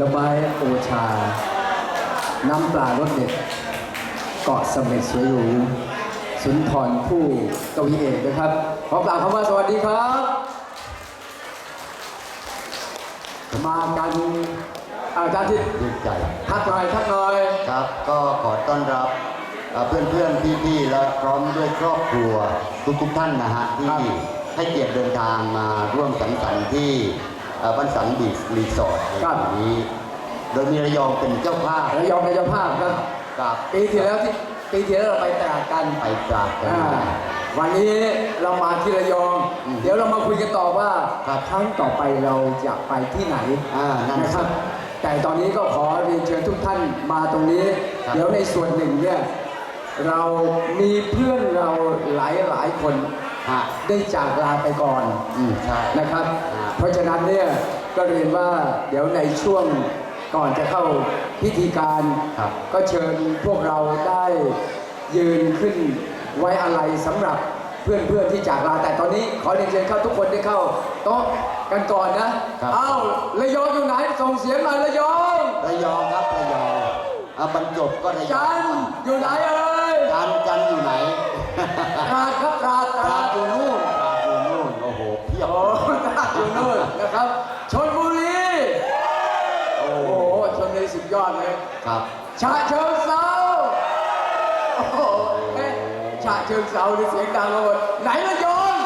ลไม้โอชา น้ำปลารสเด็ด เกาะเสม็ดสวยหรูสุนทรผู้กวีเอกนะครับ ขอกล่าวคำว่าสวัสดีครับ มากันอาจารย์ที่ดีใจทักหน่อยทักหน่อยครับ ก็ขอต้อนรับเพื่อนเพื่อนๆพี่ๆและพร้อมด้วยครอบครัวทุกทุกๆท่านนะฮะที่ให้เกียรติเดินทางมาร่วมสังสรรค์ที่เอ่อ บ้านสังบีชรีสอร์ทในวันนี้ โดยมีระยองเป็นเจ้าภาพระยองเป็นเจ้าภาพครับกับปีที่แล้วที่ปีที่แล้วเราไปตราดกันไปตราดกันอ่ามาวันนี้เรามาที่ระยองอืมเดี๋ยวเรามาคุยกันต่อว่าครับครั้งต่อไปเราจะไปที่ไหนอ่านั่นนะสิครับ แต่ตอนนี้ก็ขอเรียนเชิญทุกท่านมาตรงนี้ครับเดี๋ยวในส่วนหนึ่งเนี่ยเรามีเพื่อนเราหลายหลายๆคนฮะได้จากลาไปก่อนอืมใช่นะครับอ่า เพราะฉะนั้นเนี่ยก็เรียนว่าเดี๋ยวในช่วงก่อนจะเข้าพิธีการครับ ก็เชิญพวกเราได้ยืนขึ้นไว้อะไรสำหรับเพื่อนๆที่จากลา แต่ตอนนี้ขอเรียนเชิญเข้าทุกคนได้เข้าโต๊ะกันก่อนนะครับอ้าวระยองอยู่ไหนส่งเสียงหน่อยระยองระยองครับระยองอะบรรจบก็ระยองจันทร์อยู่ไหนเอ่ย จันทร์จันทร์อยู่ไหนาดอยู่นู่นนะครับชนบุรีโอ้โอ้โหชนบุรีสุดยอดเลยครับฉะเชิงเซาโอ้โหเอ๊ะฉะเชิงเซานี่เสียงดังมาหมดไหนระยอง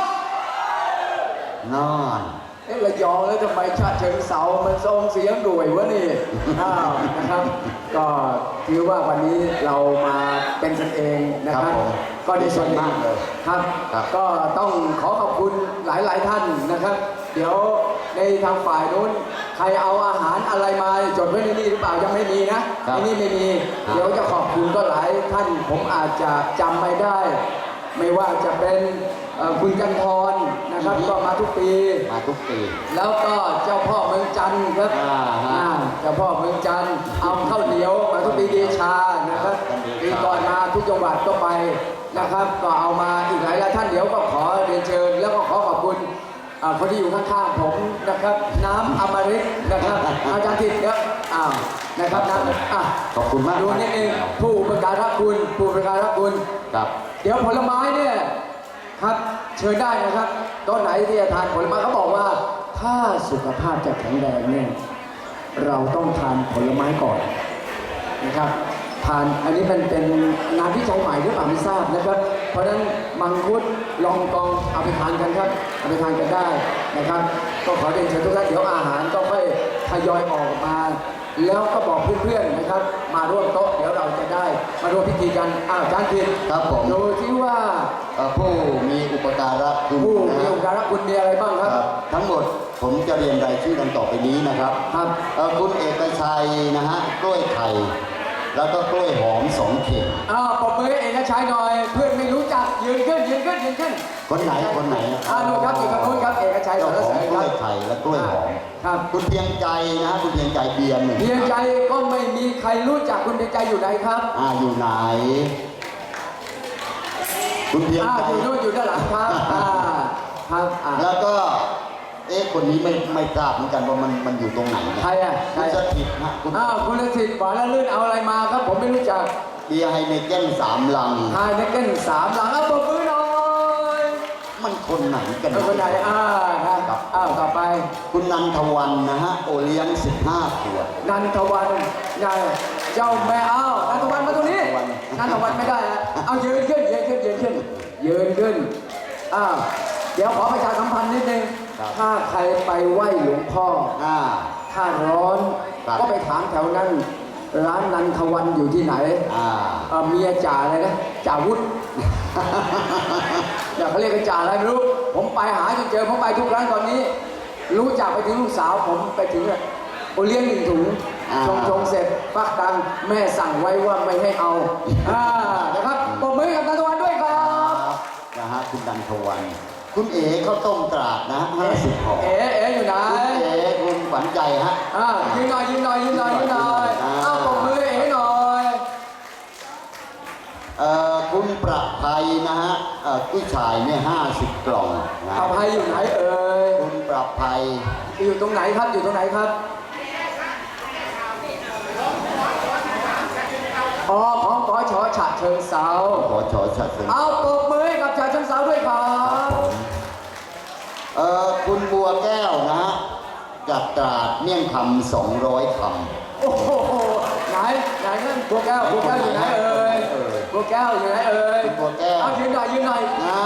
นอนเอ๊ะระยองแล้วทำไมฉะเชิงเซามันทรงเสียงด่วยวะนี่อ้าวนะครับ ก็ถือว่าวันนี้เรามาเป็นกันเองนะครับก็ในส่วนหนึ่งครับ ก็ต้องขอขอบคุณหลาย ๆ ท่านนะครับ เดี๋ยวในทางฝ่ายนู้นใครเอาอาหารอะไรมาจดไว้ในนี้หรือเปล่ายังไม่มีนะในนี้ไม่มี เดี๋ยวจะขอบคุณก็หลายท่านผมอาจจะจำไม่ได้ ไม่ว่าจะเป็นเอ่อคุณจันทรนะครับก็มาทุกปีมาทุกปี แล้วก็เจ้าพ่อเมืองจันทร์ครับอ่าฮะอ่าเจ้าพ่อเมืองจันทร์เอาข้าวเหนียวมาทุกปีเดชานะครับครับเดชาปีก่อนมาทุกจังหวัดก็ไปนะครับ ก็เอามาอีกหลายหลายท่านเดี๋ยวก็ขอเรียนเชิญ แล้วก็ขอขอบคุณ อ่าคนที่อยู่ข้างๆผมนะครับ น้ำอมฤตนะครับ อาจารย์ทิพย์ครับอ้าวนะครับน้ำอะขอบคุณมากดูนิดนึงผู้อุประการะคุณผู้อุประการะคุณครับ เดี๋ยวผลไม้เนี่ยครับเชิญได้นะครับต้นไหนที่จะทานผลไม้เขาบอกว่า ถ้าสุขภาพจะแข็งแรงเนี่ยเราต้องทานผลไม้ก่อนนะครับ ทานอันนี้มันเป็นงานวิจัยใหม่หรือเปล่าไม่ทราบนะครับ เพราะฉะนั้นมังคุดลองกองเอาไปทานกันครับเอาไปทานกันได้นะครับ ก็ขอเรียนเชิญทุกท่านเดี๋ยวอาหารก็ค่อยทยอยออกมา แล้วก็บอกเพื่อนๆนะครับ มาร่วมโต๊ะเดี๋ยวเราจะได้ มาร่วมพิธีกันอ้าวอาจารย์คิดครับผมดูที่ว่าเอ่อผู้มีอุปการะคุณผู้นะมีฮะอุปการะคุณมีอะไรบ้างครับครับ ทั้งหมดผมจะเรียนรายชื่อดังต่อไปนี้นะครับครับเอ่อคุณเอกชัยนะฮะกล้วยไข่ แล้วก็กล้วยหอมสองเข่งอ้าวปรบมือให้เอกชัยหน่อย เพื่อนไม่รู้จักยืนขึ้นยืนขึ้นยืนขึ้นคนไหนคนไหนอ่าดูครับอยู่ตรงนู้นครับเอกชัยสเจ้ารขอเสงริญกคล้รัวยบไข่และกล้วยหอมครับ คุณเพียงใจนะฮะคุณเพียงใจเบียร์หนึ่งเพียงใจก็ไม่มีใครรู้จักคุณเพียงใจอยู่ไหนครับอ่าอยู่ไหน คุณเพียงอ่าใจ อยู่นู้นอยู่ด้านหลังครับอ่าครับอ่าแล้วก็เอ๊ะคนนี้ไม่ไม่ทราบเหมือนกันว่ามันมันอยู่ตรงไหนนะใครอะใคคุรณสถิตนะคุณอ้าวคุณสิทธิ์หวานและลื่นเอาอะไรมาครับ ผมไม่รู้จักเบียร์ไฮเนเก้นสามลังทายนักเก้นสามหลังเอาปรบมือหน่อยมันคนไหนกันเอาคนไหนอ่านะครับอ้าวต่อไป คุณนันทวันนะฮะ โอเลี้ยง 15ขวด นันทวันนายเจ้าแม่อ้าวนันทวันมาตรงนี้นันทวันนันทวันไม่ได้นะเอายืนขึ้นยืนขึ้นยืนขึ้นยืนขึ้นอ้าวเดี๋ยวขอประชาสัมพันธ์นิดนึง ครับถ้าใครไปไหว้หลวงพ่อ อ่า ถ้าร้อนครับ ก็ไปถามแถวนั้น ร้านนันทวันอยู่ที่ไหนอ่า เอ่อเมียจ่าอะไรนะจ่าวุฒิอย่าเขาเรียกกันจ่าอะไรไม่รู้ ผมไปหาจนเจอผมไปทุกครั้งตอนนี้ รู้จักไปถึงลูกสาวผมไปถึงอะโอเลี้ยงหนึ่งถุงอ่า ชงชงเสร็จฟักตังค์แม่สั่งไว้ว่าไม่ให้เอาอ่านะครับปรบมือให้กับนันทวันด้วยครับ นะฮะคุณนันทวัน คุณเอ๋ข้าวต้มตราดนะห้าสิบห่อเอ๋เอ๋อยู่ไหนคุณเอ๋คุณขวัญใจฮะอ่ายืนหน่อยยืนหน่อยยืนหน่อยยืนหน่อยอ้าวปมมือเอ๋หน่อยเอ่อคุณประภัยนะฮะเอ่อกุ้ชายเนี่ยห้าสิบกล่องนะประภัยอยู่ไหนเอ่ยคุณประภัยอยู่ตรงไหนครับอยู่ตรงไหนครับอ๋อะเชิงเซาขอชอชัดสึงเอาปรบมือให้กับฉะเชิงเซาด้วยครับ เอ่อคุณบัวแก้วนะฮะจากตราดเมี่ยงคำสองร้อยคโอ้โหไหนไหนนั่นบัวแก้วบัวแก้วอยู่ไหนเอ่ยเออบัวแก้วอยู่ไหนเอ่ยบัวแก้ว เอายืนหน่อยยืนหน่อยำอ่า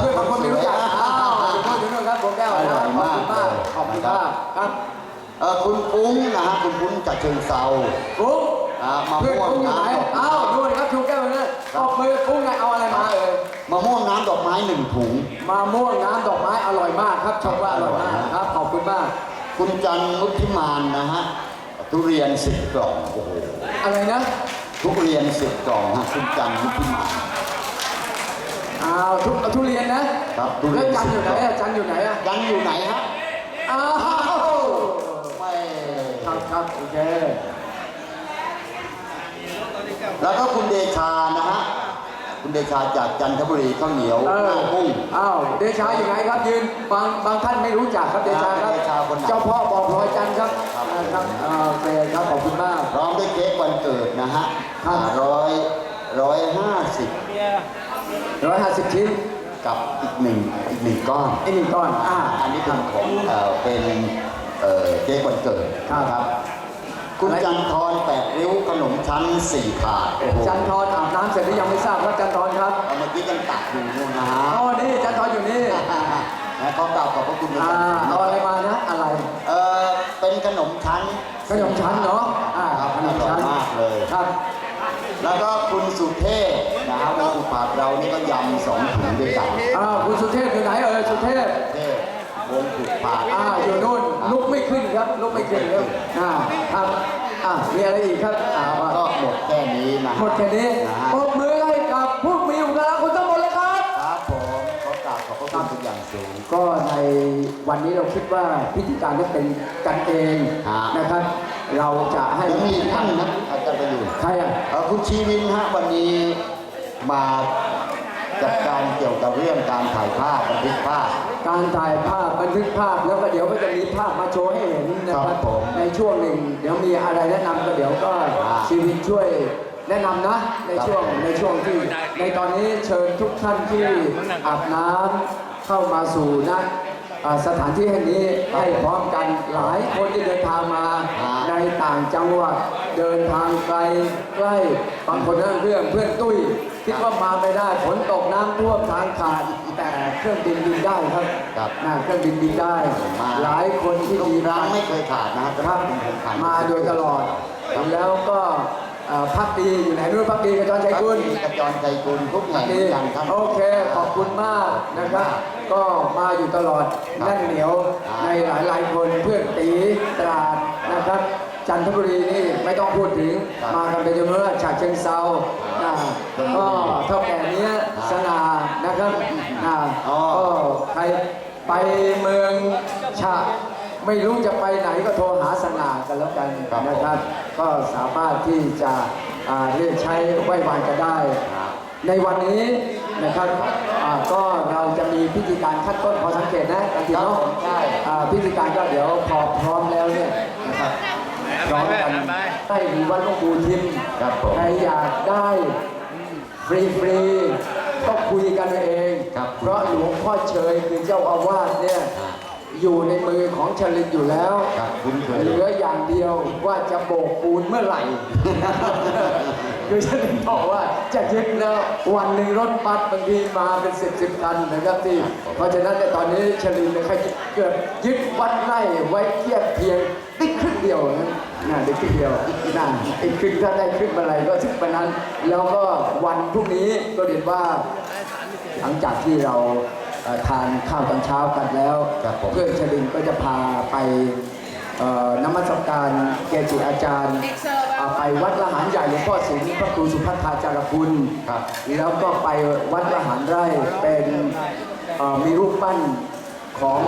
เพื่อนบางคนไม่รู้จักสวยอ้าวอยู่นู่นอยู่นู่นครับบัวแก้วอนะร่อยขอบมากคุณมากเลยขอบคุณมากครับเอ่อคุณปุ้งนะฮะคุณปุ้งจากเชิงเซาฟุ้งอ่ามะเพื่อนม่วงฟุ้งอยู่ไหนน้ำดอกอ้าวดูเลยครับชูแก้วเลย ตบมือฟุ้งไงเอาอะไรมาเอ่ยมะม่วงน้ำดอกไม้หนึ่งถุงมะม่วงน้ำดอกไม้อร่อยมากครับชมว่าอร่อยมากครับขอบคุณมาก คุณจันนุทิมานนะฮะ ทุเรียนสิบกล่องโอ้โหอะไรนะทุเรียนสิบกล่องฮะคุณจันนุทิมาน อ้าวทุเอาทุเรียนนะครับทุเรียน แล้วจันอยู่ไหนอะจันอยู่ไหนอะยังอยู่ไหนฮะอ้าว ไม่ ครับครับโอเค แล้วก็คุณเดชานะฮะคุณเดชาจากจันทบุรีข้าวเหนียวเอหอน้ากุ้งอ้าว เดชาอยู่ไหนครับยืน บางบางท่านไม่รู้จักครับเดชาครับ เดชาคนไหน เจ้าพ่อบอกรอยจันทร์ครับครับนะครับอ่าโอเคครับขอบคุณมาก พร้อมด้วยเค้กวันเกิดนะฮะครับ ร้อยร้อยห้าสิบร้อยห้าสิบชิ้นกับอีกหนึ่งอีกหนึ่งก้อน ไอ้หนึ่งก้อน อ่าอันนี้เป็นของเอ่อเป็นเอ่อเค้กวันเกิดครับ นะครับ คุณอะไรจันทร์แปดริ้วขนมชั้นสี่ถาดโอ้โหจันทรอาบน้ำเสร็จหรือยังไม่ทราบครับจันทรครับเอาเมื่อกี้ยังตักอยู่นู่นนะฮะอ๋อนี่จันทรอยู่นี่แล้วก็กล่าวขอบพระคุณเป็นอ่าอย่างสูงเอาอะไรมานะอะไรเออเป็นขนมชั้นขนมชั้นเนาะอ่าครับขนมชั้นอร่อยมากเลยครับ แล้วก็คุณสุเทพนะฮะวงอุปาทเรานี่ก็ยำสองถุงด้วยกันอ่าคุณสุเทพอยู่ไหนเอ่ยสุเทพเทพวงอุปาทอ่าอยู่นู่น ลุกไม่ขึ้นครับลุกไม่ขึ้นครับอ่าครับอ่ามีอะไรอีกครับอ่าว่าก็หมดแค่นี้นะหมดแค่นี้นะฮะปรบมือให้กับผู้มีอุปการะคุณทั้งหมดเลยครับครับผมขอกราบขอบพระคุณเป็นอย่างสูง ก็ในวันนี้เราคิดว่าพิธีการนี้เป็นกันเองฮะนะครับ เราจะให้ยังมีอีกท่านนะอาจารย์ประยุทธ์ใครอะเอ่อคุณชีวินฮะวันนี้มาจัดการเกี่ยวกับเรื่องการถ่ายภาพบันทึกภาพ การถ่ายภาพบันทึกภาพแล้วก็เดี๋ยวก็จะมีภาพมาโชว์ให้เห็นนะคครัรับบผมในช่วงหนึ่ง เดี๋ยวมีอะไรแนะนำก็เดี๋ยวก็อ่าชีวิตช่วยแนะนำนะในช่วงครับในช่วงที่ ในตอนนี้เชิญทุกท่านที่อาบน้ำเข้ามาสู่ณอ่าสถานที่แห่งนี้ให้พร้อมกันหลายคนที่เดินทางมาอ่า ในต่างจังหวัดเดินทางไกลใกล้บางคนนั่งเครื่องเพื่อนตุ้ยคิดว่ามาไม่ได้ฝนตกน้ำท่วมทางขาดแต่ เครื่องบินบินได้ครับครับนะเครื่องบินบินได้ มา หลายคนที่ทุกดีครั้มางกไม่เคยขาดนะครับเป็นพันๆมาโดยตลอด แล้วก็เอ่อพักดีอยู่ไหนนู่นพักดีกับจอนชัยกุล กระจรใจกุลทุกแห่พังกดีอย่างท่านโอเค ขอบคุณมากนะครับ ก็มาอยู่ตลอดครับแน่นเหนียวครับในหลายหลายๆคนเพื่อนตีตราดนะครับ จันทบุรีนี่ไม่ต้องพูดถึง ครับมากันเป็นจำนวนมากฉะเชิงเซาครับนะก็เท่าแก่เนี้ย ครับ สนานะครับนะ อ๋อ ก็ใคร ไปเมืองฉะไม่รู้จะไปไหนก็โทรหาสนากันแล้วกันครับนะครับ ก็สามารถที่จะอ่าเรียกใช้ไหว้วานกันได้ครับในวันนี้นะครับอ่าก็เราจะมีพิธีการขั้นต้นพอสังเกตนะกันทีครับเนาะผมใช่อ่าพิธีการก็เดี๋ยวพอพร้อมแล้วเนี่ยนะครับพร้อมกันให้ดูวัดหลวงปู่ทิมครับผมใครอยากได้ฟรีฟรี ๆก็คุยกันเอง ครับเพราะหลวงพ่อเชยคือเจ้าอาวาสเนี่ยอยู่ในมือของชลินอยู่แล้ว ครับคุ้นเคยเหลืออย่างเดียวว่าจะโบกปูนเมื่อไหร่ คือฉันบอกว่าจะยึดแล้ววันหนึ่งรถบัสบางทีมาเป็นสิบสิบคันนะครับที่เพราะฉะนั้นในตอนนี้ชลินเนี่ยเขาเกิดยึดวัดไร่ไว้เทียบเพียงได้ครึ่งเดียวนะน่าได้ครึ่งเดียวน่าอีกครึ่งถ้าได้ครึ่งเมื่อไหร่ก็ถึงไปนั้น แล้วก็วันพรุ่งนี้ก็เรียนว่า หลังจากที่เราเอ่อทานข้าวตอนเช้ากันแล้วครับผมเพื่อนชลินก็จะพาไปเอ่อนมัสการเกจิอาจารย์อ่าไปวัดละหารใหญ่หลวงพ่อสิงห์พระครูสุภัทธาจารคุณครับแล้วก็ไปวัดละหารไร่เป็นเอ่อมีรูปปั้นของ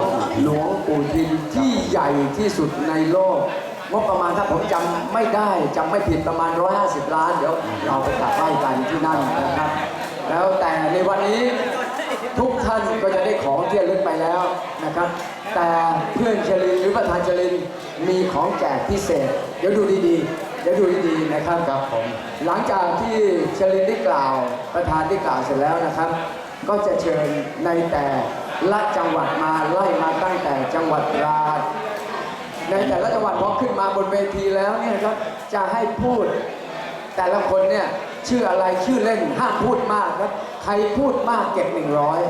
หลวงปู่ทิมที่ใหญ่ที่สุดในโลกงบประมาณถ้าผมจำไม่ได้จำไม่ผิดประมาณ 150 ล้าน เดี๋ยวเราไปกราบไหว้กันที่นั่นนะครับ แล้วแต่ในวันนี้ทุกท่านก็จะได้ของที่ระลึกไปแล้วนะครับ แต่เพื่อนเชลินหรือประธานเชลินมีของแจกพิเศษ เดี๋ยวดูดีๆ เดี๋ยวดูดีๆนะครับครับผมหลังจากที่เชลินได้กล่าว ประธานได้กล่าวเสร็จแล้วนะครับ ก็จะเชิญในแต่ละจังหวัดมาไล่มาตั้งแต่จังหวัดราดในแต่ละจังหวัดพอขึ้นมาบนเวทีแล้วเนี่ยครับจะให้พูดแต่ละคนเนี่ย ชื่ออะไรชื่อเล่นห้ามพูดมากครับ ใครพูดมากเก็บหนึ่งร้อย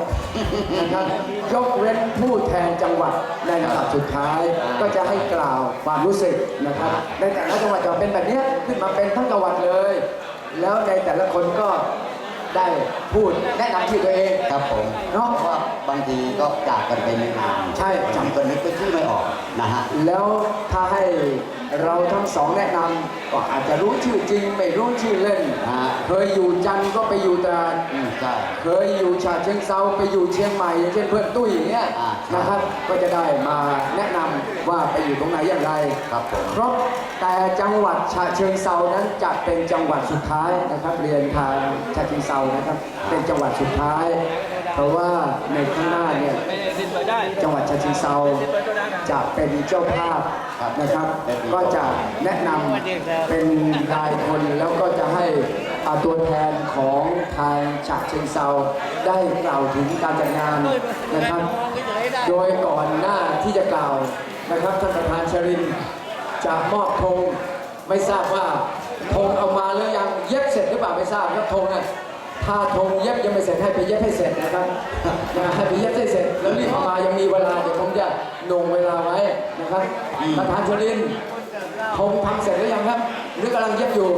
นะครับยกเว้นผู้แทนจังหวัดในลำดับสุดท้าย ก็จะให้กล่าวความรู้สึกนะครับในแต่ละจังหวัดจะเป็นแบบเนี้ยขึ้นมาเป็นทั้งจังหวัดเลย แล้วในแต่ละคนก็ได้พูดแนะนำชื่อตัวเองครับผมเนาะเพราะว่าบางทีก็จากกันไปนานใช่จำตัวนึกก็ชื่อไม่ออกนะฮะแล้วถ้าให้ เราทั้งสองแนะนำก็อาจจะรู้ชื่อจริงไม่รู้ชื่อเล่น ฮะเคยอยู่จันทร์ก็ไปอยู่ตราดอืมใช่ เคยอยู่ฉะเชิงเซาไปอยู่เชียงใหม่อย่างเช่นเพื่อนตุ้ยอย่างเงี้ยอ่าใช่นะครับก็จะได้มาแนะนำว่าไปอยู่ตรงไหนอย่างไร ครับผม ครบแต่จังหวัดฉะเชิงเซานั้นจะเป็นจังหวัดสุดท้ายนะครับ เรียนทางฉะเชิงเซานะครับ เป็นจังหวัดสุดท้าย เพราะว่าในข้างหน้าเนี่ยไม่ได้สิ้นเปิดได้จังหวัดฉะเชิงเซาจะเป็นเจ้าภาพนะครับ ก็จะแนะนำเป็นรายคนแล้วก็จะให้อ่าตัวแทนของทางฉะเชิงเซาได้กล่าวถึงการจัดงานนะครับ โดยก่อนหน้าที่จะกล่าวนะครับท่านประธานชรินทร์จะมอบธงไม่ทราบว่าธงเอามาแล้วยังเย็บเสร็จหรือเปล่าไม่ทราบครับธงน่ะ ถ้าธงเย็บยังไม่เสร็จให้ไปเย็บให้เสร็จนะครับนะให้ไปเย็บให้เสร็จ แล้วรีบเอามายังมีเวลาเดี๋ยวผมจะลงเวลาไว้นะครับประธานชรินทร์ธงทำเสร็จหรือยังครับหรือกำลังเย็บอยู่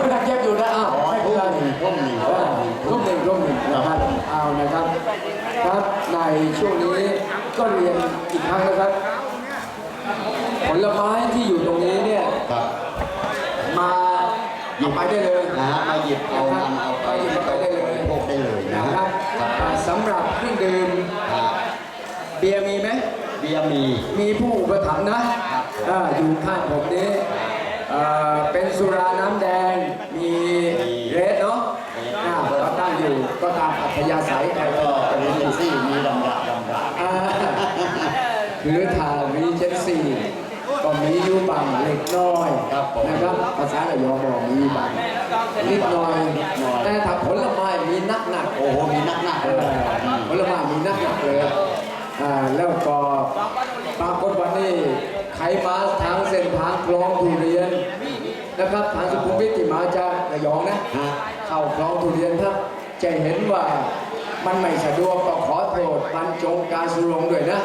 กำลังเย็บอยู่นะอ้าวไม่เป็นไรทุ่มหนึ่งเออทุ่มหนึ่งทุ่มหนึ่งนะครับเอานะครับครับในช่วงนี้ก็เรียนอีกครั้งนะครับ ผลไม้ที่อยู่ตรงนี้เนี่ย ครับ มาหยิบ ไปได้เลยนะฮะมาหยิบเอานำเอาไปหยิบไปได้เลยพกได้เลยนะนะคฮะรับครับอ่าสำหรับเครื่องดื่มฮะเบียร์มีไหมเบียร์มีมีผู้อุปถัมภ์นะครับอ่าอยู่ข้างผมนี้อ่าเป็นสุราน้ำแดงมีเรดเนาะอ่าก็ตั้งอยู่ก็ตามอัธยาศัยใครก็ก็เป็เป็นนเอเจนซี่มีลำดับลำดับอ่าคือทางรีเจนซี ก็มีอยู่บางเล็กน้อยครับผม นะครับภาษาระยองบอกมีบางนิดหน่อย แต่ถ้าผลไม้มีนักหนักโอ้โหมีนักหนักเอเลยอผลไม้มีนักหนักเลยอ่าแล้วก็ปรากฏว่านี่ใครมาทางเส้นทางคลองทุเรียนนะครับทางสุขุมวิทที่มาจากระยองนะฮะ เข้าคลองทุเรียนครับจะเห็นว่ามันไม่สะดวกก็ขอโทษบรรจงการสุรงค์ด้วยนะ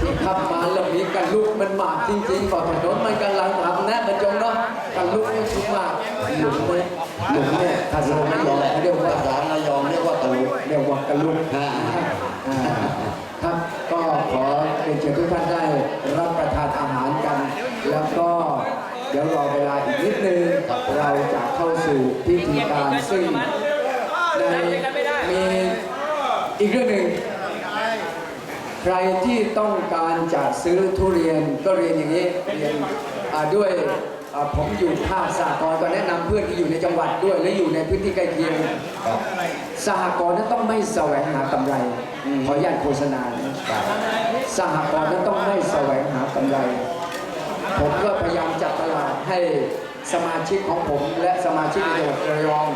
ที่ขับมาแล้วมีกันลุกมันมากจริงๆก่อนถนนมันกำลังทำแนะบรรจงเนาะกันลุกมันชุกมากหลุมเนี่ยหลุมเนี่ยถ้าสมมติระยองเขาเรียกว่าภาษาระยองเรียกว่ากะลุเรียกว่ากันลุกฮะครับก็ขอเรียนเชิญทุกท่านได้รับประทานอาหารกัน แล้วก็เดี๋ยวรอเวลาอีกนิดนึงเราจะเข้าสู่พิธีการซึ่งในมีอีกเรื่องหนึ่ง ใครที่ต้องการจะซื้อทุเรียนก็เรียนอย่างนี้เรียนด้วยผมอยู่ภาคสากลก็แนะนำเพื่อนที่อยู่ในจังหวัดด้วย และอยู่ในพื้นที่ใกล้เคียงสหกรณ์นั้นต้องไม่แสวงหากำไรขออนุญาตโฆษณาสหกรณ์นั้นต้องไม่แสวงหากำไร ผมก็พยายามจัดตลาดให้สมาชิกของผมและสมาชิกในจังหวัดระยอง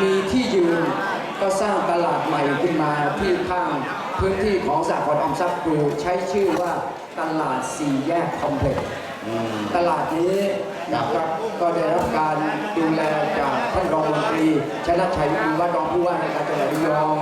มีที่ยืนก็สร้างตลาดใหม่ขึ้นมาที่ข้าง พื้นที่ของสหกรณ์ออมทรัพย์ครูใช้ชื่อว่าตลาดสี่แยกคอมเพล็กซ์อืมตลาดนี้นะครับก็ได้รับการดูแลจากท่านรองมนตรีชนะชัยวิบูลย์วัดรองผู้ว่าในการจังหวัดระยอง